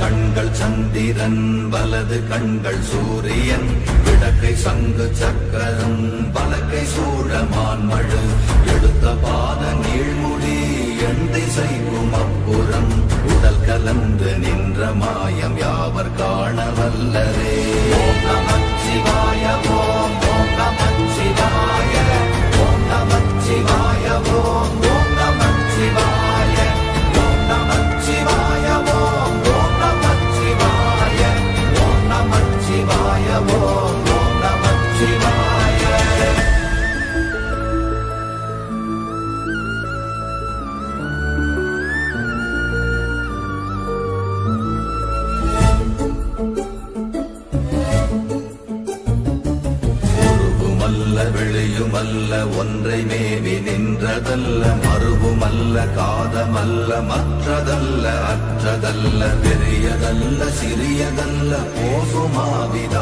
கண்கள் சந்திரன் வலது கண்கள் சூரியன். விடக்கை சங்கு சக்கரம் பலக்கை சூழமான்மழு எடுத்த பாத நீழ்முடி எண் திசைக்கும் அப்புறம் உடல் கலந்து நின்ற மாயம் யாவர் காண மல்ல ஒன்றை மேவி நின்றதல்ல மறுவுமல்ல காதமல்ல மற்றதல்ல அற்றதல்ல பெரியதல்ல சிறியதல்ல போசுமாவிதா